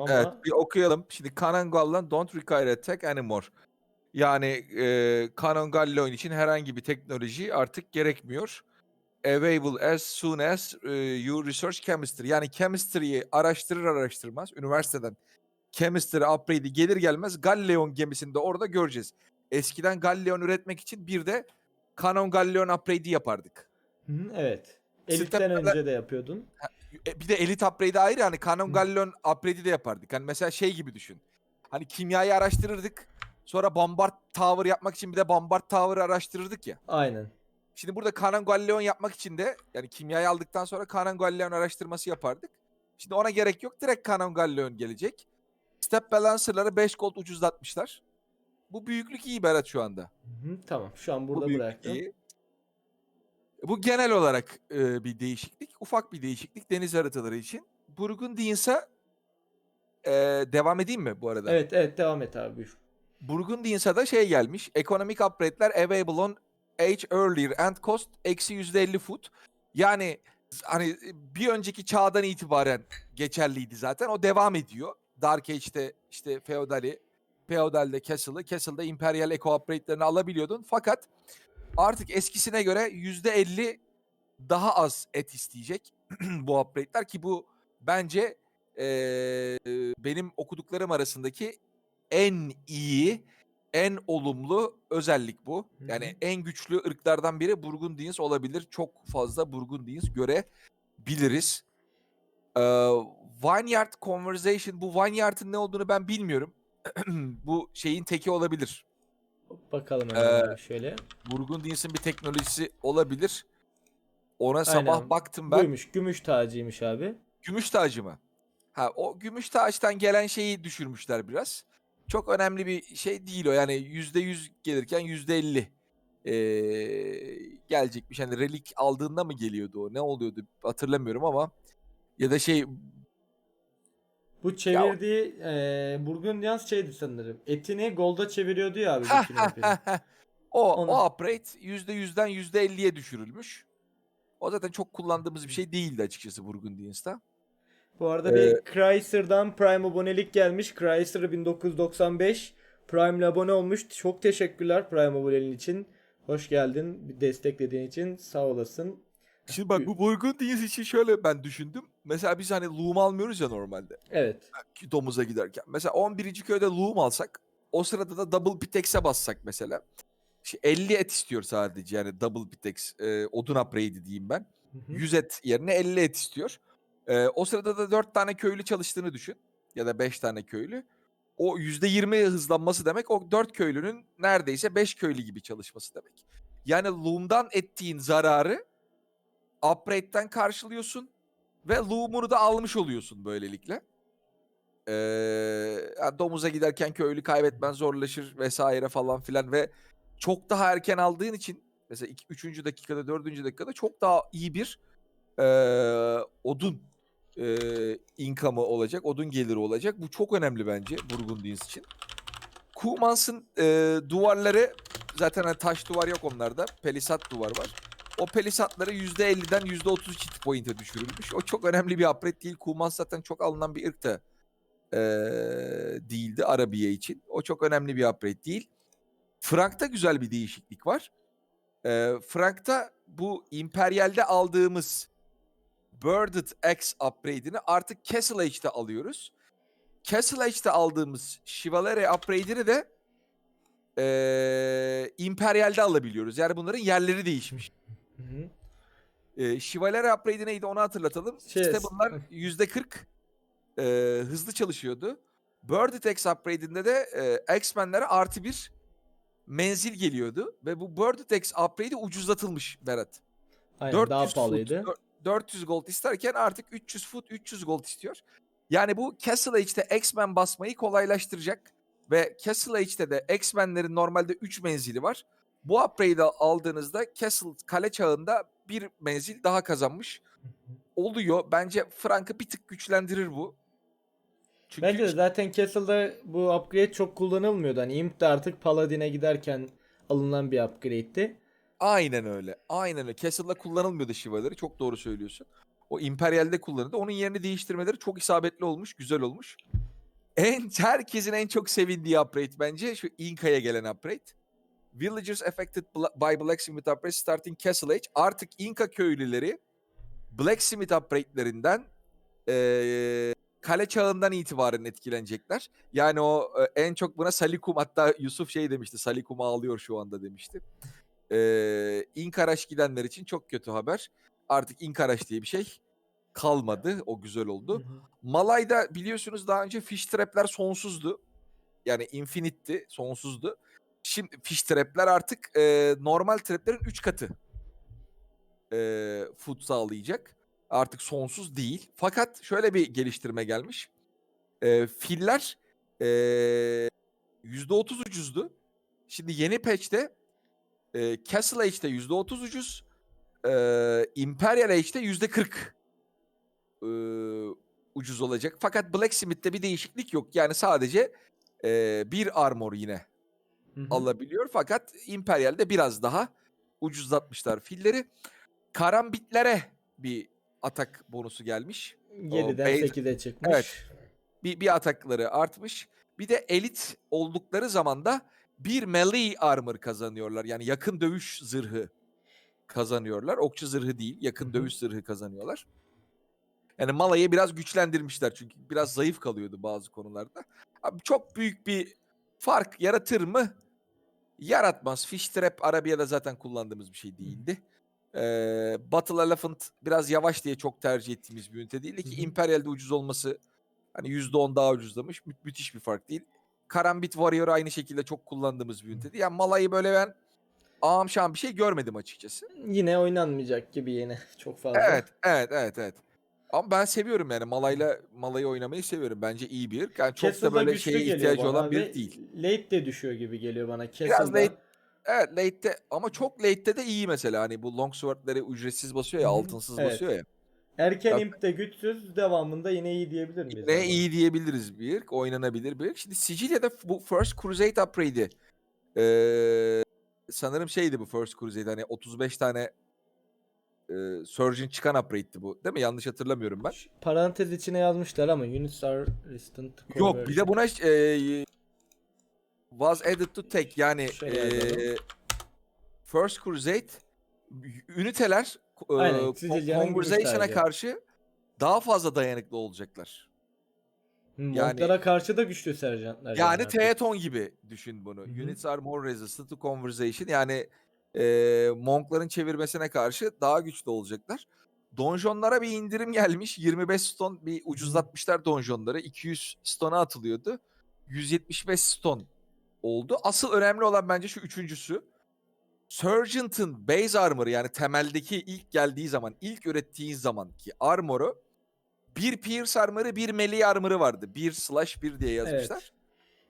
ama Evet bir okuyalım. Şimdi Canon Galleon don't require attack anymore. Yani e, Canon Galleon için herhangi bir teknoloji artık gerekmiyor. Available as soon as e, you research chemistry. Yani chemistry'yi araştırır araştırmaz üniversiteden chemistry upgrade'i gelir gelmez Galleon gemisinde orada göreceğiz. Eskiden Galleon üretmek için bir de Canon Galleon upgrade'i yapardık. Hı, evet. Elif'ten Stepler'den- önce de yapıyordun. E, bir de Elite upgrade'i ayrı yani Canon Hı. Galleon upgrade'i de yapardık. Hani mesela şey gibi düşün. Hani kimyayı araştırırdık. Sonra Bombard Tower yapmak için bir de Bombard Tower araştırırdık ya. Aynen. Şimdi burada Canon Galleon yapmak için de yani kimyayı aldıktan sonra Canon Galleon araştırması yapardık. Şimdi ona gerek yok. Direkt Canon Galleon gelecek. Step Balancer'ları 5 gold ucuzlatmışlar. Bu büyüklük iyi Berat şu anda. Hı hı, tamam. Şu an Bu burada büyüklük bıraktım. iyi. Bu genel olarak e, bir değişiklik. Ufak bir değişiklik deniz haritaları için. Burgundians'a e, devam edeyim mi bu arada? Evet evet devam et abi buyur. Burgundians'a da şey gelmiş. Economic upgrade'ler available on age earlier and cost eksi %50 foot. Yani hani bir önceki çağdan itibaren geçerliydi zaten. O devam ediyor. Dark Age'de işte Feodal'i, Feodal'de Castle'ı, Castle'da Imperial Eco upgrade'lerini alabiliyordun. Fakat artık eskisine göre %50 daha az et isteyecek bu upgrade'ler ki bu bence eee, benim okuduklarım arasındaki en iyi, en olumlu özellik bu. Yani hı. en güçlü ırklardan biri Burgundians olabilir. Çok fazla Burgundians görebiliriz. Ee, Vineyard Conversation. Bu Vineyard'ın ne olduğunu ben bilmiyorum. bu şeyin teki olabilir. Bakalım hemen Ee, şöyle. Burgundians'ın bir teknolojisi olabilir. Ona sabah baktım ben. Buymuş. Gümüş tacıymış abi. Gümüş tacı mı? Ha o gümüş taçtan gelen şeyi düşürmüşler biraz. Çok önemli bir şey değil o. Yani yüzde yüz gelirken yüzde elli gelecekmiş. Hani relik aldığında mı geliyordu o? Ne oluyordu? Hatırlamıyorum ama ya da şey Bu çevirdiği eee Burgundians şeydi sanırım. Etini golda çeviriyordu ya abi. Bütün hepini. o Onu- o upgrade yüzde yüzden yüzde elliye düşürülmüş. O zaten çok kullandığımız bir şey değildi açıkçası Burgundians'ta. Bu arada Ee, bir Chrysler'dan Prime abonelik gelmiş. Chrysler 1995 Prime'le abone olmuş. Çok teşekkürler Prime aboneliğin için. Hoş geldin. Desteklediğin için sağ olasın. Şimdi bak bu Burgundians için şöyle ben düşündüm. Mesela biz hani loom almıyoruz ya normalde. Evet. domuza giderken. Mesela 11. köyde loom alsak o sırada da double pitex'e bassak mesela. Şey 50 et istiyor sadece yani double pitex e, odun upgrade'i diyeyim ben. Hı hı. 100 et yerine 50 et istiyor. E, o sırada da 4 tane köylü çalıştığını düşün. Ya da 5 tane köylü. O %20 hızlanması demek o 4 köylünün neredeyse 5 köylü gibi çalışması demek. Yani loom'dan ettiğin zararı upgrade'den karşılıyorsun ve loom'unu da almış oluyorsun böylelikle. Ee, yani domuza giderken köylü kaybetmen zorlaşır vesaire falan filan ve çok daha erken aldığın için mesela 3. dakikada 4. dakikada çok daha iyi bir eee, odun eee income'ı olacak, odun geliri olacak. Bu çok önemli bence Burgundians için. Kumans'ın eee, duvarları zaten hani taş duvar yok onlarda. Pelisat duvar var. O pelisatları %50'den %32 hit point'e düşürülmüş. O çok önemli bir upgrade değil. Kumans zaten çok alınan bir ırk da eee, değildi Arabiye için. O çok önemli bir upgrade değil. Frank'ta güzel bir değişiklik var. Eee Frank'ta bu İmperial'de aldığımız Birded X upgrade'ini artık Castle Age'de alıyoruz. Castle Age'de aldığımız Chivalry upgrade'ini de eee Imperial'de alabiliyoruz. Yani bunların yerleri değişmiş. Hı hı. Eee Chivalry upgrade'i neydi onu hatırlatalım. Şey- işte bunlar %40 eee, hızlı çalışıyordu. Birded X upgrade'inde de eee, X-Men'lere artı bir menzil geliyordu. Ve bu Birded X upgrade'i ucuzlatılmış Berat. Aynen daha foot, pahalıydı. dör- 400 gold isterken artık 300 foot 300 gold istiyor. Yani bu Castle Age'de X-Men basmayı kolaylaştıracak. Ve Castle Age'de de X-Men'lerin normalde 3 menzili var. Bu upgrade'i aldığınızda Castle kale çağında bir menzil daha kazanmış oluyor. Bence Frank'ı bir tık güçlendirir bu. Çünkü Bence de zaten Castle'da bu upgrade çok kullanılmıyordu. Hani Imp de artık Paladin'e giderken alınan bir upgrade'ti. Aynen öyle. Aynen öyle. Castle'da kullanılmıyordu şivaları. Çok doğru söylüyorsun. O Imperial'de kullanıldı. Onun yerini değiştirmeleri çok isabetli olmuş, güzel olmuş. En herkesin en çok sevindiği upgrade bence şu Inka'ya gelen upgrade. Villagers affected by Blacksmith upgrade starting Castle Age. Artık Inka köylüleri Blacksmith upgrade'lerinden eee kale çağından itibaren etkilenecekler. Yani o e, en çok buna Salikum hatta Yusuf şey demişti. Salikum ağlıyor şu anda demişti. Eee İnkaraş gidenler için çok kötü haber. Artık İnkaraş diye bir şey kalmadı. O güzel oldu. Malay'da biliyorsunuz daha önce fish trap'ler sonsuzdu. Yani infinite'ti, sonsuzdu. Şimdi fish trap'ler artık e, normal trap'lerin 3 katı e, food sağlayacak. Artık sonsuz değil. Fakat şöyle bir geliştirme gelmiş. E, filler e, %30 ucuzdu. Şimdi yeni patch'te e, Castle Age'de %30 ucuz. E, Imperial Age'de %40 e, ucuz olacak. Fakat Blacksmith'te bir değişiklik yok. Yani sadece e, bir armor yine Hı hı. alabiliyor. Fakat Imperial'de biraz daha ucuzlatmışlar filleri. Karambitlere bir atak bonusu gelmiş. 7'den base- 8'e çıkmış. Evet. Bir, bir atakları artmış. Bir de elit oldukları zaman da bir melee armor kazanıyorlar. Yani yakın dövüş zırhı kazanıyorlar. Okçu zırhı değil, yakın dövüş zırhı kazanıyorlar. Yani Mala'yı biraz güçlendirmişler çünkü biraz zayıf kalıyordu bazı konularda. Abi çok büyük bir fark yaratır mı? Yaratmaz. Fish Trap Arabiya'da zaten kullandığımız bir şey değildi. Ee, Battle Elephant biraz yavaş diye çok tercih ettiğimiz bir ünite değildi ki Hı hı. Imperial'de ucuz olması hani %10 daha ucuzlamış. Mü- müthiş bir fark değil. Karambit Warrior aynı şekilde çok kullandığımız bir üniteydi. Yani Mala'yı böyle ben ağam şam bir şey görmedim açıkçası. Yine oynanmayacak gibi yine çok fazla. Evet, evet, evet, evet. Ama ben seviyorum yani Malayla Malayı oynamayı seviyorum. Bence iyi bir. Yani çok Castle'da da böyle güçlü şeye geliyor ihtiyacı bana olan ve bir değil. Late de düşüyor gibi geliyor bana. Biraz Castle'da. late Evet late'te ama çok late'te de iyi mesela. Hani bu longsword'ları ücretsiz basıyor ya, Hı evet. basıyor ya. Erken Bak- imp'te güçsüz devamında yine iyi diyebilir miyiz? Ne iyi diyebiliriz bir, oynanabilir bir. Şimdi Sicilya'da bu First Crusade upgrade'i eee, sanırım şeydi bu First Crusade hani 35 tane eee Surgeon çıkan upgrade'ti bu. Değil mi? Yanlış hatırlamıyorum ben. Parantez içine yazmışlar ama units are resistant Yok bir de buna eee, was added to take yani Şey yazalım. eee, First Crusade üniteler eee, Aynen, Sicilya'nın conversation'a karşı daha fazla dayanıklı olacaklar. Hı, yani- Monklara karşı da güçlü serjantlar. Yani artık. Teaton gibi düşün bunu. Hı hı. Units are more resistant to conversation. Yani eee Monk'ların çevirmesine karşı daha güçlü olacaklar. Donjonlara bir indirim gelmiş. 25 stone bir ucuzlatmışlar donjonları. 200 stone'a atılıyordu. 175 stone oldu. Asıl önemli olan bence şu üçüncüsü. Sergeant'ın base armor'ı yani temeldeki ilk geldiği zaman, ilk ürettiği zamanki armor'u bir Pierce armor'ı, bir melee armor'ı vardı. Bir slash bir diye yazmışlar.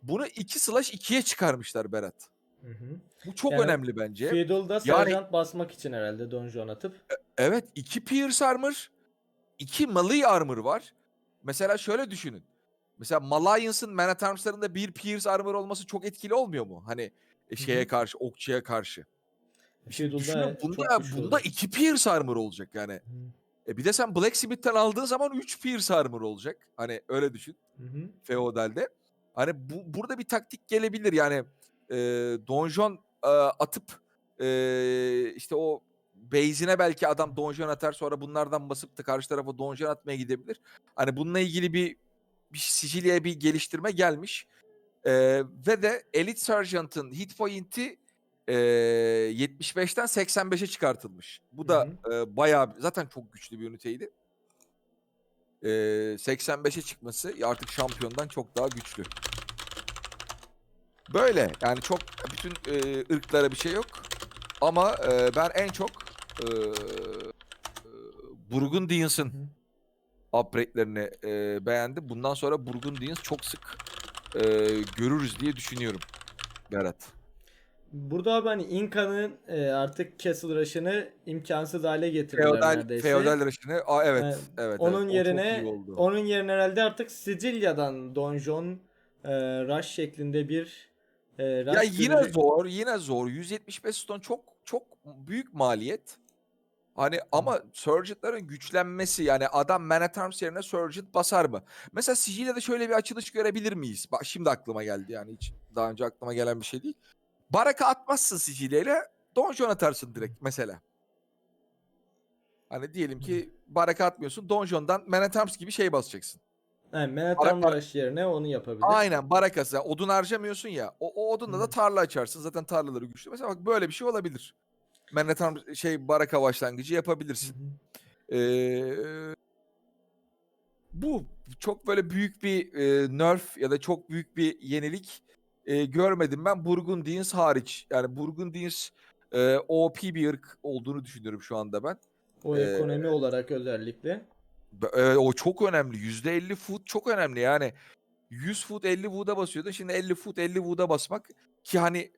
Bunu 2 slash 2'ye çıkarmışlar Berat. Hı hı. Bu çok Yani önemli bence. Feudal'da Yani- serjant basmak için herhalde donjon atıp. Evet 2 Pierce armor, 2 melee armor var. Mesela şöyle düşünün. Mesela Malayens'ın Man at Arms'larında bir Pierce armor olması çok etkili olmuyor mu? Hani e, şeye karşı, okçuya karşı. Feudal'da Düşünün evet, bunda, bunda olur. 2 Pierce armor olacak yani. Hı E bir de sen Blacksmith'ten aldığın zaman 3 Pierce armor olacak. Hani öyle düşün. hı. hı. Feodal'de. Hani bu, burada bir taktik gelebilir yani e, donjon e, atıp e, işte o base'ine belki adam donjon atar sonra bunlardan basıp da karşı tarafa donjon atmaya gidebilir. Hani bununla ilgili bir, bir Sicilya'ya bir geliştirme gelmiş. E, ve de Elite Sergeant'ın hit point'i e, 75'ten 85'e çıkartılmış. Bu da e, bayağı zaten çok güçlü bir üniteydi. E, 85'e çıkması artık şampiyondan çok daha güçlü. Böyle yani çok bütün e, ırklara bir şey yok. Ama e, ben en çok e, e, Burgundians'ın upgrade'lerini e, beğendim. Bundan sonra Burgundians çok sık e, görürüz diye düşünüyorum. Berat. Burada abi hani Inka'nın e, artık Castle Rush'ını imkansız hale getirdiler Feodal, neredeyse. feodal Rush'ını, aa evet, Evet. evet. Onun evet, yerine onun yerine herhalde artık Sicilya'dan donjon e, rush şeklinde bir e, Ya yine türü- zor, yine zor. 175 stone çok çok büyük maliyet. Hani ama Surgeon'ların güçlenmesi yani adam Man at Arms yerine Surgeon basar mı? Mesela Sicilya'da şöyle bir açılış görebilir miyiz? Bak şimdi aklıma geldi yani hiç daha önce aklıma gelen bir şey değil. Baraka atmazsın Sicilya'yla Donjon atarsın direkt mesela. Hani diyelim ki baraka atmıyorsun Donjon'dan Man at Arms gibi şey basacaksın. Yani Man at Ara- Arms yerine onu yapabilir. Aynen barakası. Yani Odun harcamıyorsun ya. O, o odunla Hı. da tarla açarsın. Zaten tarlaları güçlü. Mesela bak böyle bir şey olabilir. Man at Arms şey baraka başlangıcı Hı yapabilirsin. hı. Ee, bu çok böyle büyük bir e, nerf ya da çok büyük bir yenilik e, görmedim ben Burgundians hariç. Yani Burgundians e, OP bir ırk olduğunu düşünüyorum şu anda ben. O Ee, ekonomi olarak özellikle. Be- e, o çok önemli. %50 foot çok önemli yani. 100 foot 50 wood'a basıyordun. Şimdi 50 foot 50 wood'a basmak ki hani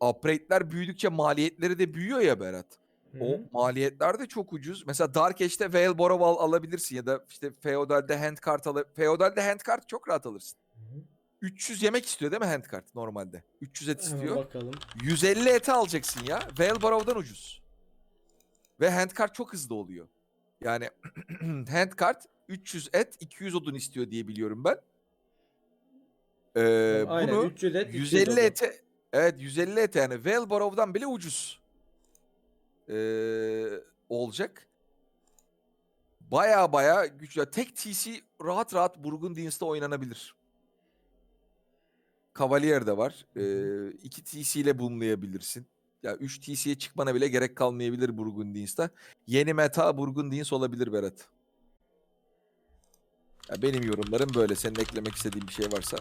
upgrade'ler büyüdükçe maliyetleri de büyüyor ya Berat. Hı O hı. maliyetler de çok ucuz. Mesela Dark Age'de Veil Borrow al- alabilirsin ya da işte Feodal'de Handcart al Feodal'de Handcart çok rahat alırsın. Hı hı. 300 yemek istiyor değil mi Handcart normalde? 300 et istiyor. bakalım. 150 ete alacaksın ya. Veil Borrow'dan ucuz. Ve Handcart çok hızlı oluyor. Yani Handcart 300 et 200 odun istiyor diye biliyorum ben. Ee, Aynen bunu 300 et 200 150 odun. ete evet 150 ete yani Veil Borrow'dan bile ucuz. Ee, olacak. Baya baya güçlü. Tek TC rahat rahat Burgundians'ta oynanabilir. Cavalier de var. Ee, iki TC ile boomlayabilirsin. Ya 3 TC'ye çıkmana bile gerek kalmayabilir Burgundians'ta. Yeni meta Burgundians olabilir Berat. Ya benim yorumlarım böyle. Senin eklemek istediğin bir şey varsa.